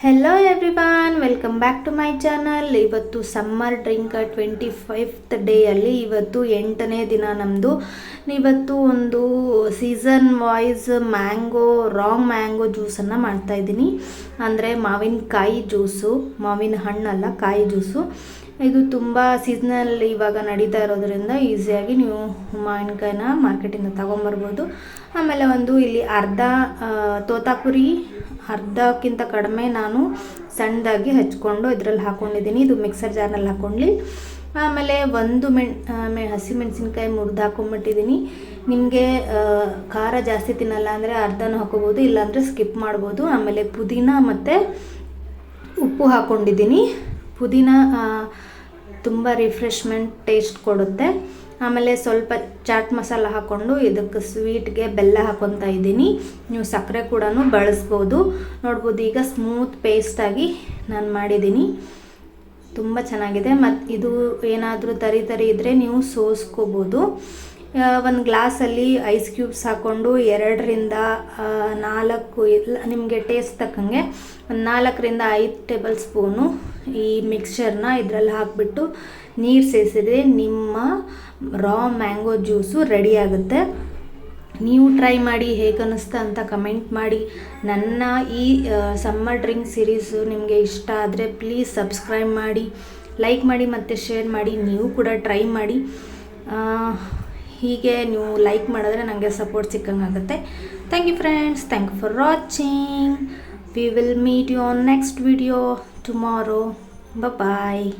Hello everyone welcome back to my channel ಇವತ್ತು summer drink twenty fifth ಡೇಯಲ್ಲಿ ಇವತ್ತು ಎಂಟನೇ ದಿನ ನಮ್ಮದು ಇವತ್ತು ಒಂದು season voice mango wrong mango ಜ್ಯೂಸನ್ನು ಮಾಡ್ತಾಯಿದ್ದೀನಿ ಅಂದರೆ ಮಾವಿನಕಾಯಿ ಜ್ಯೂಸು ಮಾವಿನ ಹಣ್ಣಲ್ಲ ಕಾಯಿ ಜ್ಯೂಸು ಇದು ತುಂಬ ಸೀಸನಲ್ ಇವಾಗ ನಡೀತಾ ಇರೋದ್ರಿಂದ ಈಸಿಯಾಗಿ ನೀವು ಮಾವಿನಕಾಯಿನ ಮಾರ್ಕೆಟಿಂದ ತಗೊಂಬರ್ಬೋದು. ಆಮೇಲೆ ಒಂದು ಇಲ್ಲಿ ಅರ್ಧ ತೋತಾಪುರಿ ಅರ್ಧಕ್ಕಿಂತ ಕಡಿಮೆ ನಾನು ಸಣ್ಣದಾಗಿ ಹಚ್ಕೊಂಡು ಇದರಲ್ಲಿ ಹಾಕ್ಕೊಂಡಿದ್ದೀನಿ ಇದು ಮಿಕ್ಸರ್ ಜಾರ್ನಲ್ಲಿ ಹಾಕ್ಕೊಂಡ್ಲಿ ಆಮೇಲೆ ಒಂದು ಮೆಣ್ ಮೆ, ಹಸಿ ಮೆಣಸಿನ್ಕಾಯಿ ಮುರಿದು ಹಾಕೊಂಡ್ಬಿಟ್ಟಿದ್ದೀನಿ ನಿಮಗೆ ಖಾರ ಜಾಸ್ತಿ ತಿನ್ನಲ್ಲ ಅಂದರೆ ಅರ್ಧನೂ ಹಾಕೋಬೋದು, ಇಲ್ಲಾಂದರೆ ಸ್ಕಿಪ್ ಮಾಡ್ಬೋದು. ಆಮೇಲೆ ಪುದೀನ ಮತ್ತು ಉಪ್ಪು ಹಾಕ್ಕೊಂಡಿದ್ದೀನಿ ಪುದೀನ ತುಂಬ ರಿಫ್ರೆಶ್ಮೆಂಟ್ ಟೇಸ್ಟ್ ಕೊಡುತ್ತೆ. ಆಮೇಲೆ ಸ್ವಲ್ಪ ಚಾಟ್ ಮಸಾಲ ಹಾಕ್ಕೊಂಡು ಇದಕ್ಕೆ ಸ್ವೀಟ್ಗೆ ಬೆಲ್ಲ ಹಾಕ್ಕೊತಾ ಇದ್ದೀನಿ. ನೀವು ಸಕ್ಕರೆ ಕೂಡ ಬಳಸ್ಬೋದು. ನೋಡ್ಬೋದು ಈಗ ಸ್ಮೂತ್ ಪೇಸ್ಟಾಗಿ ನಾನು ಮಾಡಿದ್ದೀನಿ. ತುಂಬ ಚೆನ್ನಾಗಿದೆ. ಮತ್ತು ಇದು ಏನಾದರೂ ತರಿ ತರಿ ಇದ್ದರೆ ನೀವು ಸೋಸ್ಕೋಬೋದು. ಒಂದು ಗ್ಲಾಸಲ್ಲಿ ಐಸ್ ಕ್ಯೂಬ್ಸ್ ಹಾಕ್ಕೊಂಡು ಎರಡರಿಂದ ನಾಲ್ಕು, ಇಲ್ಲ, ನಿಮಗೆ ಟೇಸ್ಟ್ ತಕ್ಕಂಗೆ ಒಂದು ನಾಲ್ಕರಿಂದ ಐದು ಟೇಬಲ್ ಸ್ಪೂನು ಈ ಮಿಕ್ಸ್ಚರ್ನ ಇದರಲ್ಲಿ ಹಾಕಿಬಿಟ್ಟು ನೀರು ಸೇರಿಸಿದ್ರೆ ನಿಮ್ಮ ರಾ ಮ್ಯಾಂಗೋ ಜ್ಯೂಸು ರೆಡಿ ಆಗುತ್ತೆ. ನೀವು ಟ್ರೈ ಮಾಡಿ ಹೇಗೆ ಅನ್ನಿಸ್ತಾ ಅಂತ ಕಮೆಂಟ್ ಮಾಡಿ. ನನ್ನ ಈ ಸಮ್ಮರ್ ಡ್ರಿಂಕ್ ಸಿರೀಸು ನಿಮಗೆ ಇಷ್ಟ ಆದರೆ ಪ್ಲೀಸ್ ಸಬ್ಸ್ಕ್ರೈಬ್ ಮಾಡಿ ಲೈಕ್ ಮಾಡಿ ಮತ್ತು ಶೇರ್ ಮಾಡಿ, ನೀವು ಕೂಡ ಟ್ರೈ ಮಾಡಿ. ಹೀಗೆ ನೀವು ಲೈಕ್ ಮಾಡಿದ್ರೆ ನನಗೆ ಸಪೋರ್ಟ್ ಸಿಕ್ಕಂಗೆ ಆಗುತ್ತೆ thank you friends thank you for watching we will meet you on next video tomorrow. Bye-bye.